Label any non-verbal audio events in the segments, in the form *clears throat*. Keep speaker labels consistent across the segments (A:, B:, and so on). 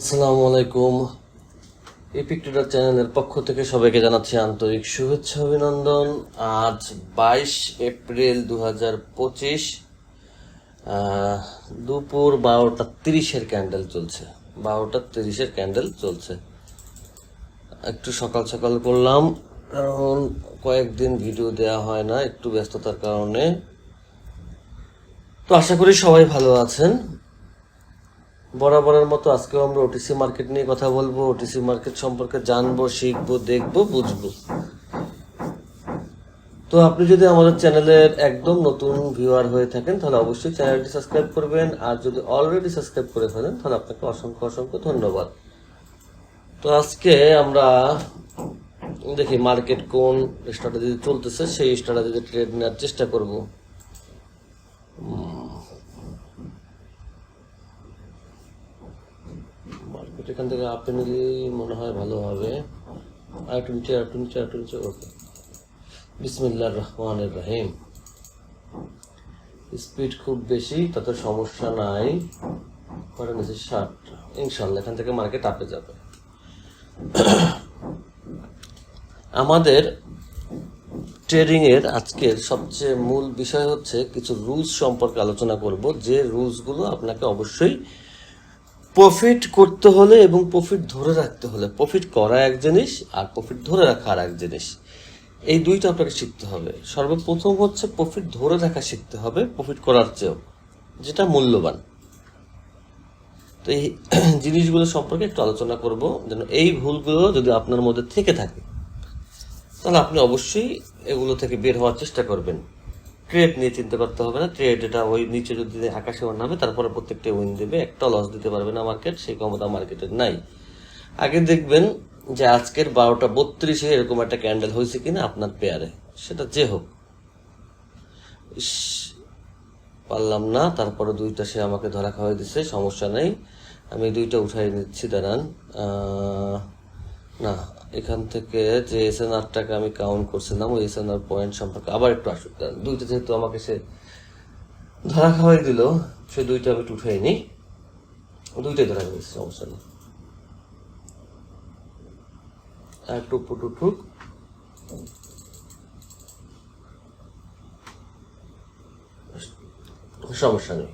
A: আসসালামু আলাইকুম। এপিক টুডার চ্যানেলের পক্ষ থেকে সবাইকে জানাচ্ছি আন্তরিক শুভেচ্ছা, অভিনন্দন। আজ বাইশ এপ্রিল দু হাজার পঁচিশ দুপুর বারোটা তিরিশের ক্যান্ডেল চলছে। বারোটা তিরিশের ক্যান্ডেল চলছে। একটু সকাল সকাল করলাম, কারণ কয়েকদিন ভিডিও দেওয়া হয় না, একটু ব্যস্ততার কারণে। তো আশা করি সবাই ভালো আছেন। বরাবরের মতো আজকেও আমরা ওটিসি মার্কেট নিয়ে কথা বলব। ওটিসি মার্কেট সম্পর্কে জানব, শিখব, দেখব, বুঝব। তো আপনি যদি আমাদের চ্যানেলের একদম নতুন ভিউয়ার হয়ে থাকেন, তাহলে অবশ্যই চ্যানেলটি সাবস্ক্রাইব করবেন। আর যদি অলরেডি সাবস্ক্রাইব করে ফেলেন, তাহলে আপনাকে অসংখ্য অসংখ্য ধন্যবাদ। তো আজকে আমরা দেখি মার্কেট কোন স্ট্র্যাটেজি চলতেছে, সেই স্ট্র্যাটেজি ট্রেড নেওয়ার চেষ্টা করব মার্কেট এখান থেকে আপে নিলেই মনে হয় ভালো হবে। আর একটু নিচে আর নিচে আর একটু নিচে ওকে বিসমিল্লাহ রহমানের রহিম। স্পিড খুব বেশি, তাতে সমস্যা নাই। করে নিচে ষাট। ইনশাল্লাহ এখান থেকে মার্কেট আপে যাবে। আমাদের ট্রেডিং এর আজকের সবচেয়ে মূল বিষয় হচ্ছে কিছু রুলস সম্পর্কে আলোচনা করব। যে রুলসগুলো আপনাকে অবশ্যই প্রফিট করতে হলে এবং প্রফিট ধরে রাখতে হলে প্রফিট করা এক জিনিস আর প্রফিট ধরে রাখা আর এক জিনিস। এই দুইটা আপনাকে শিখতে হবে। সর্বপ্রথম হচ্ছে প্রফিট ধরে রাখা শিখতে হবে প্রফিট করার চেয়েও, যেটা মূল্যবান। তো এই *clears throat* জিনিসগুলো সম্পর্কে একটু আলোচনা করব, যেন এই ভুলগুলো যদি আপনার মধ্যে থেকে থাকে, তাহলে আপনি অবশ্যই এগুলো থেকে বের হওয়ার চেষ্টা করবেন। ট্রেড নিয়ে চিন্তা করতে হবে না। ট্রেড এটা ওই নিচে যদি আকাশে ওর নামে, তারপরে প্রত্যেকটা উইন দেবে। একটা লস দিতে পারবে না মার্কেট সেই ক্ষমতা মার্কেটের নাই। আগে দেখবেন যে আজকের বারোটা বত্রিশে এরকম একটা ক্যান্ডেল হয়েছে কিনা আপনার পেয়ারে সেটা যে হোক। পারলাম না। তারপরে দুইটা সে আমাকে ধরা খাওয়াই দিছে, সমস্যা নেই। আমি দুইটা উঠাই নিচ্ছি, দাঁড়ান। না এখান থেকে যে এস এন আরটাকে আমি কাউন্ট করছিলাম, ওই এস এন আর পয়েন্ট সম্পর্কে আবার একটু আসুক। দুইটা যেহেতু আমাকে সে ধরা খাওয়াই দিল, সে দুইটা আমি একটু উঠাই নি দুইটাই ধরা খাওয়াইছে সমস্যা নেই। আর সমস্যা নেই।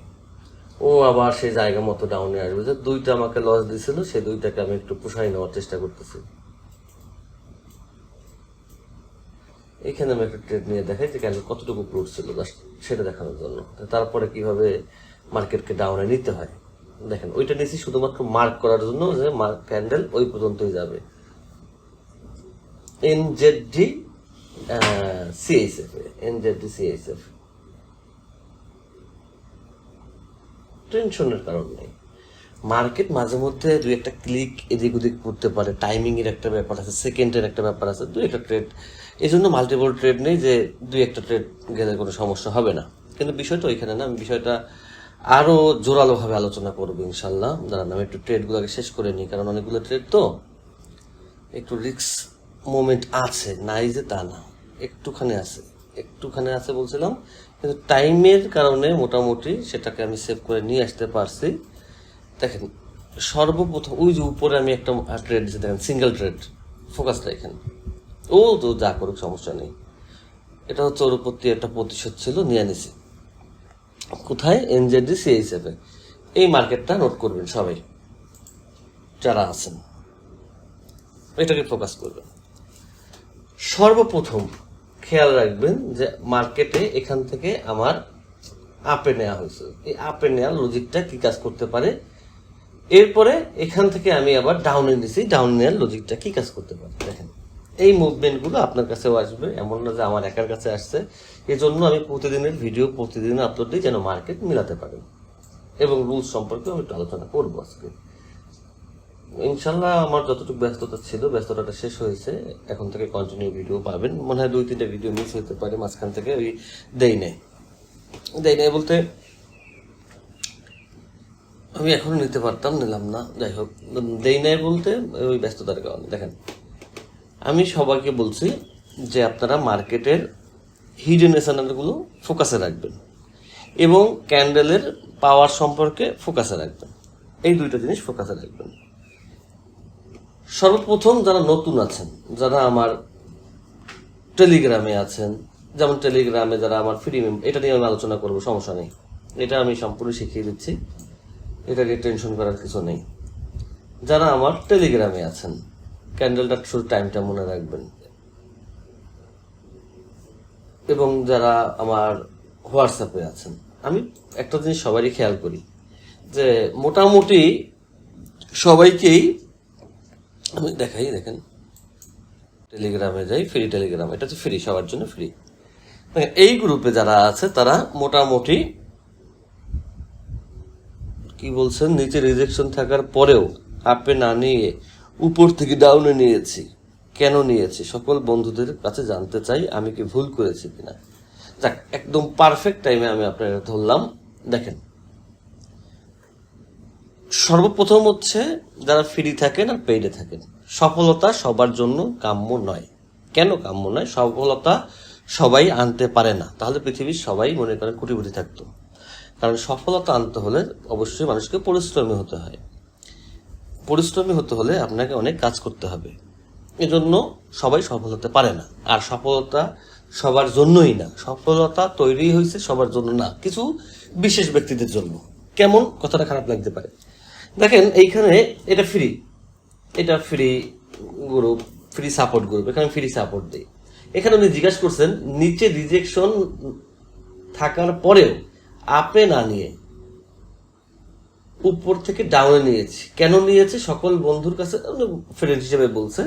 A: ও আবার সেই জায়গা মতো ডাউনে আসবে যে দুইটা আমাকে লস দিছিল সেই দুইটাকে আমি একটু পুষাই নেওয়ার চেষ্টা করতেছি। এখানে আমি একটা ট্রেড নিয়ে দেখাই, যে ক্যান্ডেল কতটুকু প্রুট ছিল সেটা দেখানোর জন্য। তারপরে কীভাবে মার্কেটকে ডাউনে নিতে হয়? দেখেন, ওইটা নিয়েছি শুধুমাত্র মার্ক করার জন্য যে ক্যান্ডেল ওই পর্যন্তই যাবে। এনজেডডি সিএসএফ এনজেডডি সিএসএফ টেনশনের কারণ নেই। মার্কেট মাঝে মধ্যে দুই একটা ক্লিক এদিক ওদিক করতে পারে। টাইমিং এর একটা ব্যাপার আছে সেকেন্ডের একটা ব্যাপার আছে, দুই একটা ট্রেড এই জন্য মাল্টিপল ট্রেড নেই যে দুই একটা ট্রেড গেলে কোনো সমস্যা হবে না। কিন্তু বিষয়টা ওইখানে না আমি বিষয়টা আরও জোরালো ভাবে আলোচনা করব ইনশাল্লাহ। দাঁড়ান, আমি একটু ট্রেড গুলোকে শেষ করে নিই, কারণ অনেকগুলো ট্রেড তো একটু রিক্স মোমেন্ট আছে, নাই যে তা না। একটুখানি আছে একটুখানি আছে বলছিলাম, কিন্তু টাইমের কারণে মোটামুটি সেটাকে আমি সেভ করে নিয়ে আসতে পারছি। দেখেন, সর্বপ্রথম, ওই যে উপরে আমি একটা ট্রেড দেখেন সিঙ্গেল ট্রেড ফোকাসটা এখানে। ও তো যা করুক, সমস্যা নেই। এটা হচ্ছে ওর প্রতি একটা প্রতিশোধ ছিল নিয়ে নিছি কোথায়? এনজেডি সি হিসেবে এই মার্কেটটা নোট করবেন সবাই, যারা আছেন। এটাকে ফোকাস করবেন। সর্বপ্রথম খেয়াল রাখবেন যে মার্কেটে এখান থেকে আমার আপে নেওয়া হয়েছে। এই আপে নেওয়ার লজিকটা কি কাজ করতে পারে? এরপরে এখান থেকে আমি আবার ডাউনে নিছি ডাউন নেওয়ার লজিকটা কি কাজ করতে পারে? দেখেন। এই মুভমেন্টগুলো আপনার কাছেও আসবে, এমন না যে আমার একার কাছে আসছে। এজন্য আমি প্রতিদিনের ভিডিও প্রতিদিন আপলোড দিই যেন মার্কেট মিলাতে পারেন এবং রুলস সম্পর্কে আমি একটু আলোচনা করব আজকে। ইনশাল্লাহ আমার যতটুকু ব্যস্ততা ছিল, ব্যস্ততাটা শেষ হয়েছে। এখন থেকে কন্টিনিউ ভিডিও পাবেন। মনে হয় দুই তিনটা ভিডিও মিস হতে পারে, মাঝখান থেকে ওই দেই নেই। দেই নেই বলতে আমি এখনও নিতে পারতাম, নিলাম না। যাই হোক দেই নাই বলতে ওই ব্যস্ততার কারণে। দেখেন আমি সবাইকে বলছি যে আপনারা মার্কেটের হিডেন এসানারগুলো ফোকাসে রাখবেন এবং ক্যান্ডেলের পাওয়ার সম্পর্কে ফোকাসে রাখবেন। এই দুইটা জিনিস ফোকাসে রাখবেন। সর্বপ্রথম যারা নতুন আছেন, যারা আমার টেলিগ্রামে আছেন, যেমন টেলিগ্রামে যারা আমার ফ্রি এটা নিয়ে আমি আলোচনা করব, সমস্যা নেই। এটা আমি সম্পূর্ণ শিখিয়ে দিচ্ছি। এটা নিয়ে টেনশন করার কিছু নেই। যারা আমার টেলিগ্রামে আছেন ক্যান্ডেলটা শুধু টাইমটা মনে রাখবেন। এবং যারা আমার হোয়াটসঅ্যাপে আছেন, আমি একটা জিনিস সবারই খেয়াল করি, যে মোটামুটি সবাইকেই, আমি দেখাই, দেখেন, টেলিগ্রামে যাই, ফ্রি টেলিগ্রাম, এটা হচ্ছে ফ্রি, সবার জন্য ফ্রি। এই গ্রুপে যারা আছে, তারা মোটামুটি, কি বলছেন, নিচে রিজেকশন থাকার পরেও, আপে না নিয়ে উপর থেকে ডাউনে নিয়েছি। কেন নিয়েছি? সকল বন্ধুদের কাছে জানতে চাই আমি কি ভুল করেছি কিনা। যাক, একদম পারফেক্ট টাইমে আমি আপনার ধরলাম। দেখেন। সর্বপ্রথম হচ্ছে যারা ফ্রি থাকেন আর পেইডে থাকেন। সফলতা সবার জন্য কাম্য নয়। কেন কাম্য নয়? সফলতা সবাই আনতে পারে না। তাহলে পৃথিবীর সবাই মনে করেন কোটিপতি থাকতো। কারণ সফলতা আনতে হলে অবশ্যই মানুষকে পরিশ্রমী হতে হয়। পরিশ্রমী হতে হলে আপনাকে অনেক কাজ করতে হবে। এজন্য সবাই সফল হতে পারে না। আর সফলতা সবার জন্যই না। সফলতা তৈরি হয়েছে সবার জন্য না, কিছু বিশেষ ব্যক্তিদের জন্য। কেমন? কথাটা খারাপ লাগতে পারে। দেখেন, এইখানে এটা ফ্রি এটা free group free support group এখানে ফ্রি সাপোর্ট দিই। এখানে উনি জিজ্ঞাসা করছেন, নিচে রিজেকশন থাকার পরেও আপে না নিয়ে উপর থেকে ডাউনে নিয়েছি। কেন নিয়েছে? সকল বন্ধুর কাছে ফ্রেন্ড হিসেবে বলছে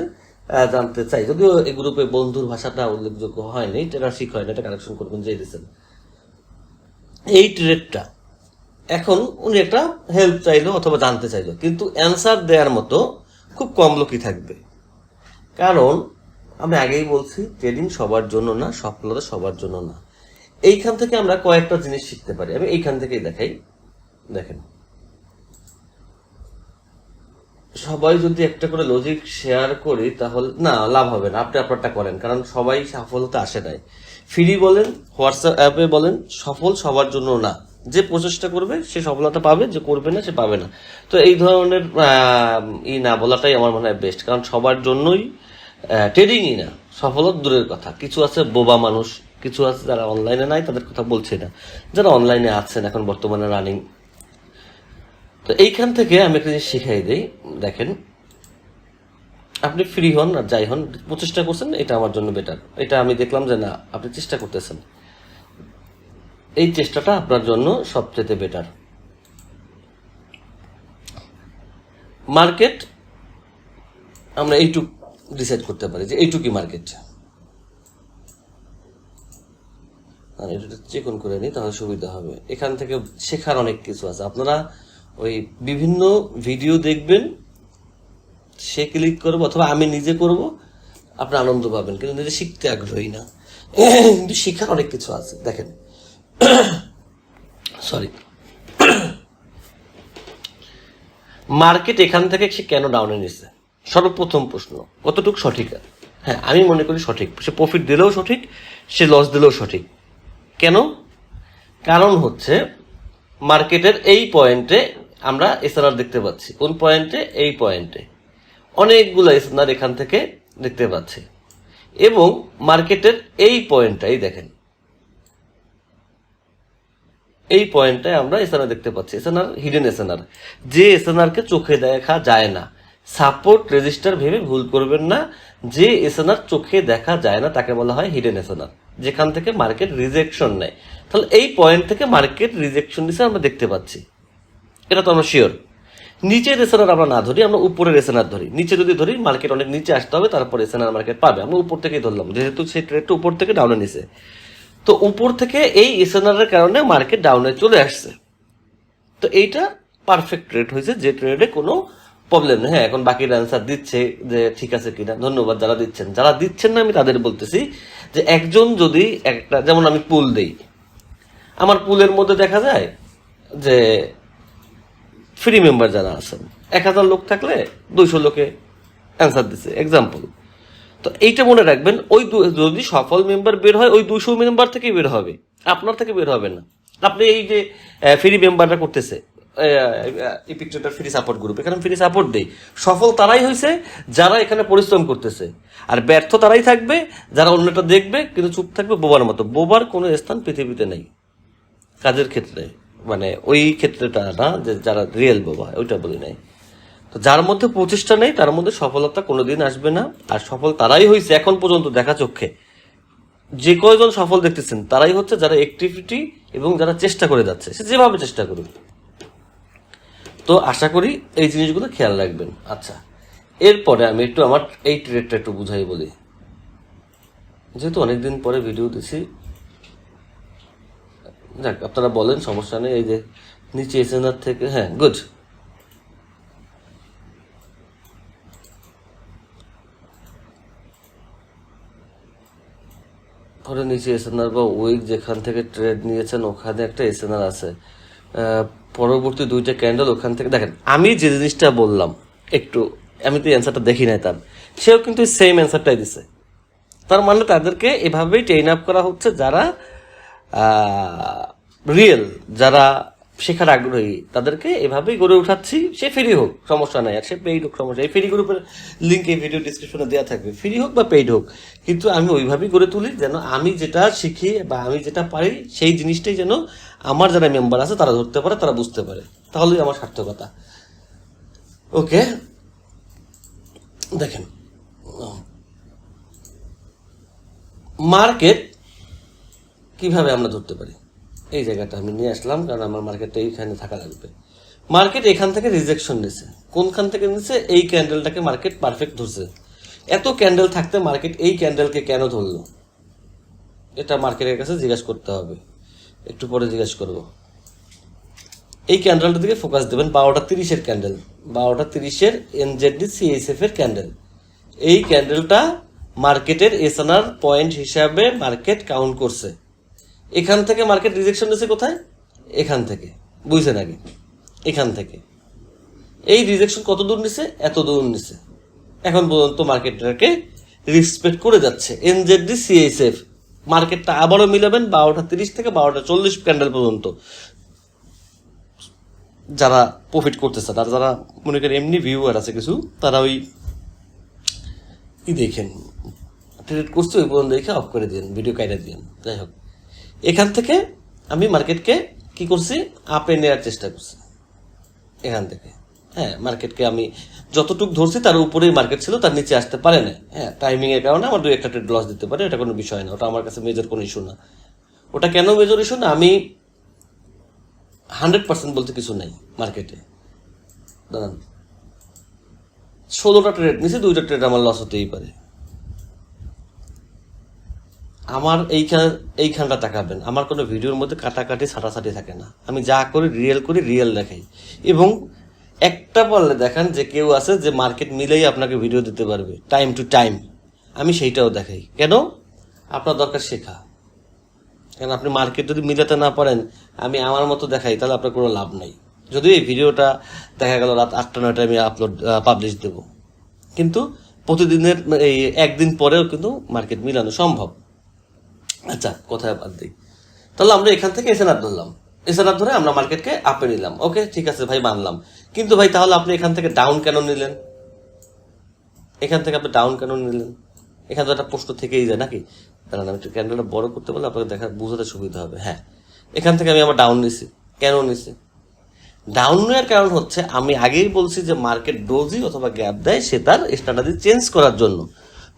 A: জানতে চাই। যদিও এই গ্রুপে বন্ধুর ভাষাটা উল্লেখযোগ্য হয়নি, এটা ঠিক হয় না, এটা কারেকশন করবেন যে দিয়েছেন এই ট্রেডটা এখন উনি একটা হেল্প চাইলো অথবা জানতে চাইলো, কিন্তু অ্যান্সার দেওয়ার মতো খুব কম লোকই থাকবে। কারণ, আমি আগেই বলছি ট্রেডিং সবার জন্য না, সফলতা সবার জন্য না। এইখান থেকে আমরা কয়েকটা জিনিস শিখতে পারি। আমি এইখান থেকেই দেখাই। দেখেন। সবাই যদি একটা করে লজিক শেয়ার করি, তাহলে না, লাভ হবে না। আপনি আপনারটা করেন, কারণ সবাই সফলতা আসে নাই। ফ্রি বলেন হোয়াটসঅ্যাপ অ্যাপে বলেন, সফল সবার জন্য না। যে প্রচেষ্টা করবে, সে সফলতা পাবে, যে করবে না, সে পাবে না। তো এই ধরনের ই না বলাটাই আমার মনে হয় বেস্ট কারণ সবার জন্যই ট্রেডিংই না, সফলতা দূরের কথা। কিছু আছে বোবা মানুষ, কিছু আছে যারা অনলাইনে নাই, তাদের কথা বলছি না। যারা অনলাইনে আছেন, এখন বর্তমানে রানিং তো এইখান থেকে আমি একটা জিনিস শিখাই দিই। দেখেন, আপনি ফ্রি হন আর যাই হন, প্রচেষ্টা করছেন, এটা আমার জন্য বেটার এটা আমি দেখলাম যে না, আপনি চেষ্টা করতেছেন। এই চেষ্টাটা আপনার জন্য সবচেয়ে বেটার মার্কেট আমরা এইটুক ডিসাইড করতে পারি যে এইটুকুই মার্কেট আর এটা চেকন করে নিই, তাহলে সুবিধা হবে। এখান থেকে শেখার অনেক কিছু আছে। আপনারা ওই বিভিন্ন ভিডিও দেখবেন, সে ক্লিক করব অথবা আমি নিজে করব, আপনি আনন্দ পাবেন, কিন্তু নিজে শিখতে আগ্রহী না। কিন্তু শেখার অনেক কিছু আছে, দেখেন। সরি মার্কেট এখান থেকে সে কেন ডাউনে নিচ্ছে সর্বপ্রথম প্রশ্ন, কতটুকু সঠিক? হ্যাঁ আমি মনে করি সঠিক। সে প্রফিট দিলেও সঠিক, সে লস দিলেও সঠিক। কেন? কারণ হচ্ছে মার্কেটের এই পয়েন্টে আমরা এসআরআর দেখতে পাচ্ছি। কোন পয়েন্টে? এই পয়েন্টে। অনেকগুলো এসআরআর এখান থেকে দেখতে পাচ্ছি। এবং মার্কেটের এই পয়েন্টটাই দেখেন। এই পয়েন্টটায় আমরা এসএনআর দেখতে পাচ্ছি। এসএনআর হিডেন এসএনআর যে এসএনআর কে চোখে দেখা যায় না সাপোর্ট রেজিস্টার ভেবে ভুল করবেন না। যে এসএনআর চোখে দেখা যায় না, তাকে বলা হয় হিডেন এসএনআর যেখান থেকে মার্কেট রিজেকশন নেয়। তাহলে এই পয়েন্ট থেকে মার্কেট রিজেকশন দিচ্ছে আমরা দেখতে পাচ্ছি। এটা তো আমরা শিওর নিচের এসএনআর আমরা না ধরি, আমরা উপরের এসএনআর ধরি। নিচে যদি ধরি মার্কেট অনেক নিচে আসতে হবে, তারপর এসএনআর মার্কেট পাবে। আমরা উপর থেকেই ধরলাম, যেহেতু সেই ট্রেডটা উপর থেকে ডাউনে নিছে। তো উপর থেকে এই এসএনআর এর কারণে মার্কেট ডাউনে চলে আসছে। তো এইটা পারফেক্ট ট্রেড হয়েছে, যে ট্রেডে কোনো প্রবলেম নেই। হ্যাঁ এখন বাকির অ্যান্সার দিচ্ছে যে ঠিক আছে কিনা। ধন্যবাদ যারা দিচ্ছেন। যারা দিচ্ছেন না, আমি তাদের বলতেছি যে একজন যদি একটা, যেমন আমি পুল দেই। আমার পুলের মধ্যে দেখা যায় যে ফ্রি মেম্বার যারা আছেন, এক হাজার লোক থাকলে দুইশো লোকে অ্যান্সার দিচ্ছে এক্সাম্পল তো এইটা মনে রাখবেন, ওই যদি সফল মেম্বার বের হয়, ওই দুশো মেম্বার থেকেই বের হবে। আপনার থেকে বের হবে না। আপনি এই যে ফ্রি মেম্বারটা করতেছে epic trader free support group এখানে ফ্রি সাপোর্ট দেই। সফল তারাই হয়েছে যারা এখানে পরিশ্রম করতেছে। আর ব্যর্থ তারাই থাকবে, যারা অন্যটা দেখবে, কিন্তু চুপ থাকবে বোবার মতো। বোবার কোনো স্থান পৃথিবীতে নেই। কাজের ক্ষেত্রে মানে ওই ক্ষেত্রেটা না, যে যারা রিয়েল বোবা, ওইটা বলি নাই। তো যার মধ্যে প্রচেষ্টা নেই, তার মধ্যে সফলতা কোনোদিন আসবে না। আর সফল তারাই হয়েছে এখন পর্যন্ত দেখা চোখে যে কয়জন সফল দেখতেছেন, তারাই হচ্ছে যারা অ্যাক্টিভিটি এবং যারা চেষ্টা করে যাচ্ছে। সে যেভাবে চেষ্টা করুক। তো আশা করি এই জিনিসগুলো খেয়াল রাখবেন। আচ্ছা এরপরে আমি একটু আমার এই ট্রেডটা একটু বুঝাই বলি। যেহেতু অনেকদিন পরে ভিডিও দিছি যাক, আপনারা বলেন, সমস্যা নেই, এই যে নিচে এসএনআর থেকে হ্যাঁ গুড পরে নিচে এসএনআর বা উইক যেখান থেকে ট্রেড নিয়েছেন, ওখানে একটা এসএনআর আছে। পরবর্তী দুইটা ক্যান্ডেল ওখান থেকে দেখেন, আমি যে জিনিসটা বললাম, একটু, আমি তো অ্যান্সারটা দেখি নাই তার। সেও কিন্তু সেম অ্যান্সারটাই দিছে। তার মানে তাদেরকে এভাবেই ট্রেন আপ করা হচ্ছে যারা রিয়েল যারা শেখার আগ্রহী। তাদেরকে এভাবেই গড়ে উঠাচ্ছি, সে ফ্রি হোক, সমস্যা নাই। আর সে পেইড হোক, সমস্যা এই ফ্রি গ্রুপের লিঙ্ক এই ভিডিও ডিসক্রিপশনে দেওয়া থাকবে। ফ্রি হোক বা পেইড হোক, কিন্তু আমি ওইভাবেই গড়ে তুলি যেন আমি যেটা শিখি বা আমি যেটা পারি, সেই জিনিসটাই যেন আমার যারা মেম্বার আছে, তারা ধরতে পারে, তারা বুঝতে পারে। তাহলেই আমার সার্থকতা। ওকে? দেখেন। মার্কেট কীভাবে আমরা ধরতে পারি? এই জায়গাটা আমি নিয়ে আসলাম, কারণ আমার মার্কেটটা এইখানে থাকা লাগবে। মার্কেট এখান থেকে রিজেকশন নিছে। কোনখান থেকে নিছে? এই ক্যান্ডেলটাকে মার্কেট পারফেক্ট ধরছে। এত ক্যান্ডেল থাকতে মার্কেট এই ক্যান্ডেলকে কেন ধরলো? এটা মার্কেটের কাছে জিজ্ঞাসা করতে হবে। একটু পরে জিজ্ঞাসা করব। এই ক্যান্ডেলটার দিকে ফোকাস দেবেন, বারোটা তিরিশের ক্যান্ডেল বারোটা তিরিশের এনজেডি সিএসএফ এর ক্যান্ডেল এই ক্যান্ডেলটা মার্কেটের এসএনআর পয়েন্ট হিসাবে মার্কেট কাউন্ট করছে। এখান থেকে মার্কেট রিজেকশন নিয়েছে কোথায়? এখান থেকে। বুঝছেন আগে? এখান থেকে। এই রিজেকশন কত দূর নিছে? এত দূর নিছে। এখন পর্যন্ত মার্কেটটাকে রেসপেক্ট করে যাচ্ছে এনজেডি সিএসএফ মার্কেটটা আবারও মিলাবেন বারোটা তিরিশ থেকে বারোটা চল্লিশ ক্যান্ডেল পর্যন্ত। যারা প্রফিট করতেছে, তারা যারা মনে করেন এমনি ভিউয়ার আছে কিছু, তারা ওই কি দেখেন ট্রেড করছে ওই পর্যন্ত দেখে অফ করে দিন ভিডিও কাইটা দিন যাই হোক, এখান থেকে আমি মার্কেটকে কি করছি আপে নেওয়ার চেষ্টা করছি, এখান থেকে। হ্যাঁ মার্কেটকে আমি যতটুকু ধরছি তার উপরেই মার্কেট ছিল, তার নিচে আসতে পারে না হ্যাঁ টাইমিং এর কারণে আমার দুই একটা ট্রেড লস দিতে পারে, এটা কোনো বিষয় না, ওটা আমার কাছে মেজর কোনো ইস্যু না। ওটা কেন মেজর ইস্যু না? আমি হান্ড্রেড পার্সেন্ট বলতে কিছু নাই মার্কেটে দাঁড়ান। ষোলোটা ট্রেড নিচে দুইটা ট্রেড আমার লস হতেই পারে। আমার এইখান এইখানটা তাকাবেন, আমার কোনো ভিডিওর মধ্যে কাটাকাটি, ছাটাছাটি থাকে না। আমি যা করি রিয়েল করি রিয়েল দেখাই। এবং একটা বললে দেখান যে কেউ আছে যে মার্কেট মিলেই আপনাকে ভিডিও দিতে পারবে টাইম টু টাইম আমি সেইটাও দেখাই। কেন? আপনার দরকার শেখা। কারণ আপনি মার্কেট যদি মিলাতে না পারেন, আমি আমার মতো দেখাই, তাহলে আপনার কোনো লাভ নাই। যদি এই ভিডিওটা দেখা গেল রাত আটটা, নয়টায় আমি আপলোড পাবলিশ দেব। কিন্তু প্রতিদিনের, এই একদিন পরেও কিন্তু মার্কেট মিলানো সম্ভব। আচ্ছা কোথায় বাদ দিই। তাহলে আমরা এখান থেকে এসএনআর ধরলাম। এসএনআর ধরে আমরা মার্কেটকে আপে নিলাম। ওকে, ঠিক আছে ভাই, মানলাম। কিন্তু ভাই, তাহলে আপনি এখান থেকে ডাউন কেন নিলেন? এখান থেকে আপনি ডাউন কেন নিলেন? এখান তো একটা প্রশ্ন থেকেই যায়, নাকি? দাঁড়ান, আমি একটু ক্যান্ডেলটা বড় করতে পারলে আপনাকে দেখা, বুঝাতে সুবিধা হবে হ্যাঁ। এখান থেকে আমি আবার ডাউন নিছি। কেন নিছি? ডাউন নেওয়ার কারণ হচ্ছে, আমি আগেই বলছি যে মার্কেট ডোজি অথবা গ্যাপ দেয়, সে তার স্ট্র্যাটাজি চেঞ্জ করার জন্য।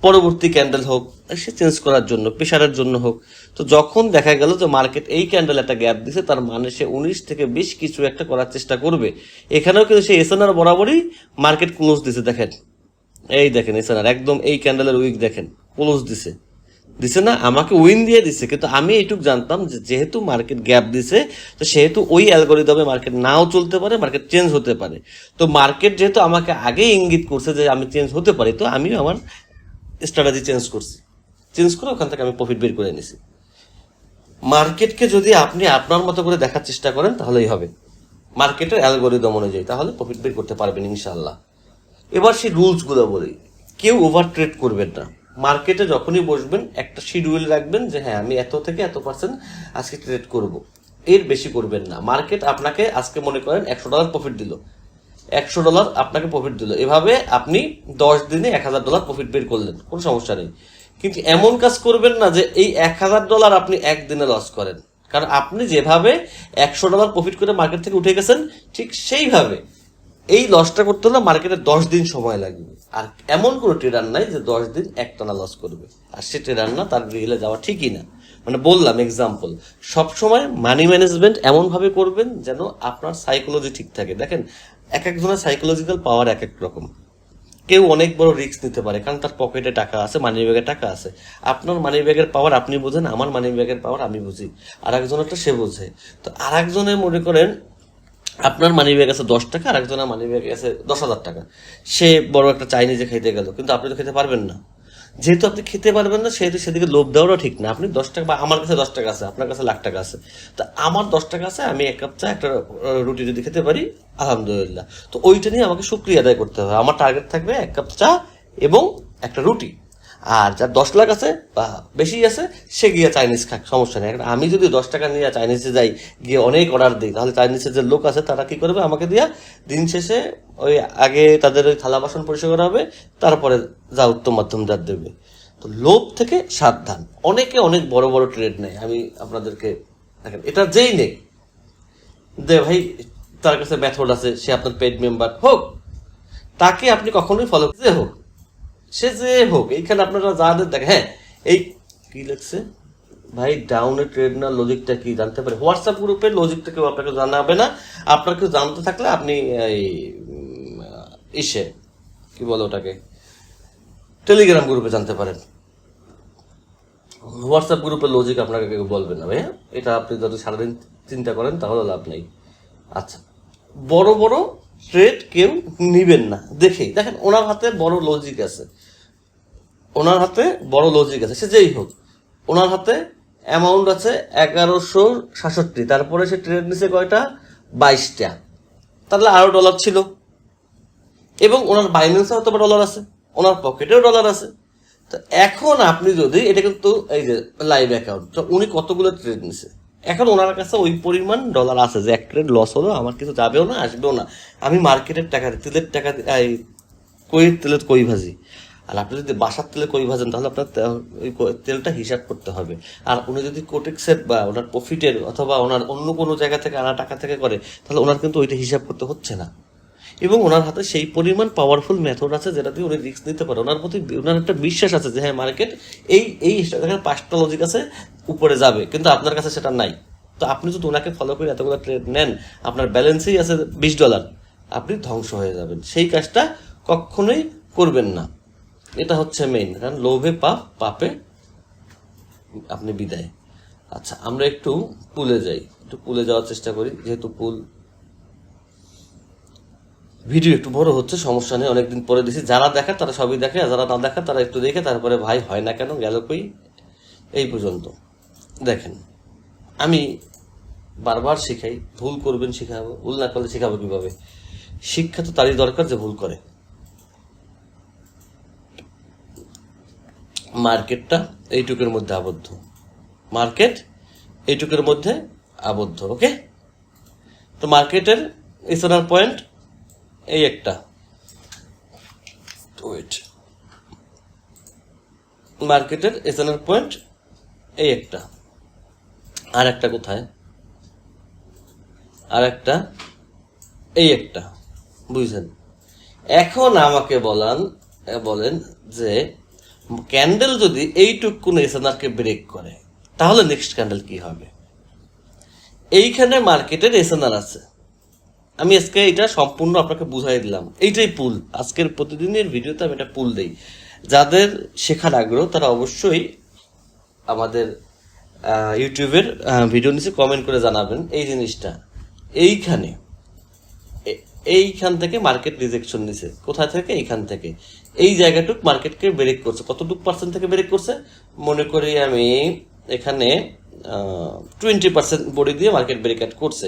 A: পরবর্তী ক্যান্ডেল হোক, সে চেঞ্জ করার জন্য প্রেশারের জন্য হোক। তো যখন দেখা গেল যে মার্কেট এই ক্যান্ডেল একটা গ্যাপ দিছে, তার মানে সে উনিশ থেকে বিশ কিছু একটা করার চেষ্টা করবে। এখানেও কিন্তু সে এসএনআর বরাবরই মার্কেট ক্লোজ দিছে, দেখেন। এই দেখেন এসএনআর একদম এই ক্যান্ডেলের উইক দেখেন ক্লোজ দিছে। দিছে না, আমাকে উইন দিয়ে দিছে, কিন্তু আমি এইটুক জানতাম যে যেহেতু মার্কেট গ্যাপ দিছে, তো সেহেতু ওই অ্যালগোরিদমে মার্কেট নাও চলতে পারে মার্কেট চেঞ্জ হতে পারে। তো মার্কেট যেহেতু আমাকে আগেই ইঙ্গিত করছে যে আমি চেঞ্জ হতে পারি, তো আমিও আমার স্ট্র্যাটেজি চেঞ্জ করছি। চেঞ্জ করে ওখান থেকে আমি প্রফিট বের করে নিছি মার্কেটকে যদি আপনি আপনার মতো করে দেখার চেষ্টা করেন, তাহলেই হবে। মার্কেটের অ্যালগোরিদম অনুযায়ী তাহলে প্রফিট বের করতে পারবেন ইনশাল্লাহ এবার সেই রুলসগুলো বলি। কেউ ওভার ট্রেড করবেন না। মার্কেটে যখনই বসবেন, একটা শিডিউল রাখবেন যে হ্যাঁ আমি এত থেকে এত পার্সেন্ট আজকে ট্রেড করব। এর বেশি করবেন না। মার্কেট আপনাকে আজকে মনে করেন একশো ডলার প্রফিট দিল। একশো ডলার আপনাকে প্রফিট দিল। এভাবে আপনি দশ দিনে এক হাজার ডলার প্রফিট বের করলেন, কোনো সমস্যা নেই। কিন্তু এমন কাজ করবেন না যে এই এক হাজার ডলার আপনি একদিনে লস করেন। কারণ আপনি যেভাবে একশো ডলার প্রফিট করে মার্কেট থেকে উঠে গেছেন, ঠিক সেইভাবে এই লসটা করতে হলে মার্কেটে দশ দিন সময় লাগবে। আর এমন কোনো ট্রেডার নাই যে দশ দিন একটানা লস করবে। আর সে ট্রেডার না, তার রিয়েলে যাওয়া ঠিকই না। মানে বললাম এক্সাম্পল সবসময় মানি ম্যানেজমেন্ট এমনভাবে করবেন যেন আপনার সাইকোলজি ঠিক থাকে। দেখেন এক একজনের সাইকোলজিক্যাল পাওয়ার এক এক রকম। কেউ অনেক বড় রিস্ক নিতে পারে, কারণ তার পকেটে টাকা আছে মানি ব্যাগে টাকা আছে। আপনার মানি ব্যাগের পাওয়ার আপনি বোঝেন, আমার মানি ব্যাগের পাওয়ার আমি বুঝি। আর একজনের তো সে বোঝে। তো আর একজনে মনে করেন, আপনার মানি ব্যাগ আছে দশ টাকা আর একজনের মানি ব্যাগ আছে দশ হাজার টাকা। সে বড় একটা চাইনিজে খেতে গেল, কিন্তু আপনি তো খেতে পারবেন না। যেহেতু আপনি খেতে পারবেন না, সেহেতু সেদিকে লোভ দেওয়াটা ঠিক না। আপনি দশ টাকা বা আমার কাছে দশ টাকা আছে, আপনার কাছে লাখ টাকা আছে। তো আমার দশ টাকা আছে, আমি এক কাপ চা, একটা রুটি যদি খেতে পারি, আলহামদুলিল্লাহ। তো ওইটা নিয়ে আমাকে সুক্রিয়া আদায় করতে হবে। আমার টার্গেট থাকবে এক কাপ চা এবং একটা রুটি। আর যার দশ লাখ আছে বা বেশি আছে, সে গিয়ে চাইনিজ খাক, সমস্যা নেই। আমি যদি দশ টাকা নিয়ে চাইনিজে যাই, গিয়ে অনেক অর্ডার দিই, তাহলে চাইনিজের যে লোক আছে, তারা কি করবে? আমাকে দিয়া দিন শেষে ওই আগে তাদের ওই থালা বাসন পরিষ্কার করা হবে, তারপরে যা উত্তম মাধ্যম যার দেবে। তো লোভ থেকে সাবধান। অনেকে অনেক বড় বড় ট্রেড নেয়, আমি আপনাদেরকে দেখেন, এটা যেই নেই দে ভাই, তার কাছে মেথড আছে, সে আপনার পেড মেম্বার হোক, তাকে আপনি কখনোই ফলো যে হোক। সে যে হোক, এইখানে আপনারা যাদের দেখেন হ্যাঁ এই কি লিখছে? ভাই ডাউনে ট্রেড না লজিকটা কি জানতে পারে? হোয়াটসঅ্যাপ গ্রুপের লজিকটা কেউ আপনাকে জানাবে না। আপনাকে জানতে থাকলে আপনি এই ইসে, কি বলে ওটাকে? টেলিগ্রাম গ্রুপে জানতে পারেন। হোয়াটসঅ্যাপ গ্রুপের লজিক আপনাকে কেউ বলবে না, ভাইয়া। এটা আপনি যদি সারাদিন চিন্তা করেন, তাহলে লাভ নেই। আচ্ছা বড় বড় ট্রেড কেউ নিবেন না। দেখেই, দেখেন, ওনার হাতে বড় লজিক আছে। ওনার হাতে বড় লজিক আছে, সে যেই হোক। ওনার হাতে অ্যামাউন্ট আছে এগারোশো সাতষট্টি, তারপরে সে ট্রেড নিছে কয়টা? বাইশটা। তাহলে আরও ডলার ছিল। এবং ওনার বাইন্যান্সে হয়তো ডলার আছে, ওনার পকেটেও ডলার আছে। তো এখন আপনি যদি, এটা কিন্তু এই যে লাইভ অ্যাকাউন্ট তো উনি কতগুলো ট্রেড নিছে? এখন ওনার কাছে ওই পরিমাণ ডলার আছে যে এক ট্রেড লস হলো, আমার কিছু যাবেও না, আসবেও না। আমি মার্কেটের টাকা দিই তেলের টাকা এই কই তেলের কই ভাজি। আর আপনি যদি বাসার তেলে কই ভাজেন, তাহলে আপনার তেলটা হিসাব করতে হবে। আর উনি যদি কোটেক্সের বা ওনার প্রফিটের অথবা ওনার অন্য কোনো জায়গা থেকে আনা টাকা থেকে করে, তাহলে ওনার কিন্তু ওইটা হিসাব করতে হচ্ছে না। এবং ওনার হাতে সেই পরিমাণ পাওয়ারফুল মেথড আছে যেটা দিয়ে উনি রিস্ক নিতে পারে। ওনার প্রতি ওনার একটা বিশ্বাস আছে যে হ্যাঁ মার্কেট এই এই দেখেন পাঁচটা লজিক আছে, উপরে যাবে। কিন্তু আপনার কাছে সেটা নাই। তো আপনি যদি ওনাকে ফলো করে এতগুলো ট্রেড নেন, আপনার ব্যালেন্সেই আছে বিশ ডলার আপনি ধ্বংস হয়ে যাবেন। সেই কাজটা কখনোই করবেন না। এটা হচ্ছে মেইন কারণ লোভে পাপ, পাপে আপনি বিদায়। আচ্ছা আমরা একটু পুলে যাই। একটু পুলে যাওয়ার চেষ্টা করি, যেহেতু পুল ভিডিও একটু বড় হচ্ছে, সমস্যা নেই, অনেকদিন পরে দিছি যারা দেখে তারা সবই দেখে, আর যারা না দেখে তারা একটু দেখে, তারপরে ভাই হয় না কেন, গেল কই? এই পর্যন্ত। দেখেন, আমি বারবার শিখাই, ভুল করবেন শেখাবো, ভুল না করলে শেখাবো কীভাবে? শিক্ষা তো তারই দরকার যে ভুল করে। মার্কেটটা এইটুকের মধ্যে আবদ্ধ। মার্কেট এইটুকের মধ্যে আবদ্ধ, ওকে? তো মার্কেটের ইসোনার পয়েন্ট এই একটা। ওয়েট মার্কেটের এসএনআর পয়েন্ট এই একটা। আর একটা কোথায়? আর একটা এই একটা। বুঝছেন? এখন আমাকে বলান বলেন যে ক্যান্ডেল যদি এইটুক কোন এসএনআরকে ব্রেক করে, তাহলে নেক্সট ক্যান্ডেল কি হবে? এইখানে মার্কেটের এসএনআর আছে। আমি আজকে এটা সম্পূর্ণ আপনাকে বুঝাই দিলাম। এইটাই পুল। আজকের প্রতিদিনের ভিডিওতে আমি এটা পুল দেই। যাদের শেখার আগ্রহ, তারা অবশ্যই আমাদের ইউটিউবের ভিডিও নিচে কমেন্ট করে জানাবেন এই জিনিসটা। এইখানে এইখান থেকে মার্কেট রিজেকশন নিছে। কোথায় থেকে? এইখান থেকে। এই জায়গাটুক মার্কেটকে ব্রেক করছে। কতটুক পার্সেন্ট থেকে ব্রেক করছে? মনে করি আমি এখানে টোয়েন্টি পার্সেন্ট বডি দিয়ে মার্কেট ব্রেকআউট করছে।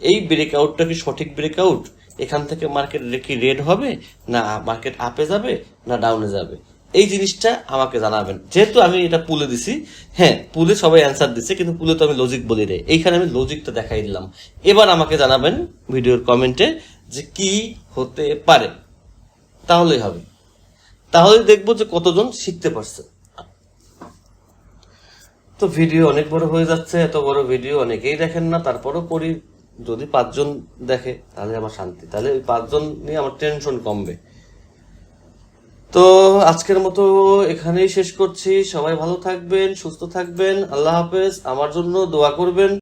A: এই ব্রেকআউটটা কি সঠিক ব্রেকআউট এখান থেকে মার্কেট কি রেড হবে? না মার্কেট আপে যাবে, না ডাউনে যাবে? এই জিনিসটা আমাকে জানাবেন। যেহেতু আমি এটা পুলে দিছি হ্যাঁ পুলে সবাই অ্যান্সার দিচ্ছে কিন্তু পুলে তো আমি লজিক বলি রে এইখানে আমি লজিকটা দেখাই দিলাম। এবার আমাকে জানাবেন ভিডিওর কমেন্টে যে কি হতে পারে। তাহলেই হবে। তাহলে দেখব যে কতজন শিখতে পারছে। তো ভিডিও অনেক বড় হয়ে যাচ্ছে, এত বড় ভিডিও অনেকেই দেখেন না, তারপরও করি যদি পাঁচজন দেখে, তাহলে আমার শান্তি। তাহলে ওই পাঁচজন নিয়ে আমার টেনশন কমবে। তো আজকের মতো এখানেই শেষ করছি। সবাই ভালো থাকবেন, সুস্থ থাকবেন। আল্লাহ হাফেজ। আমার জন্য দোয়া করবেন।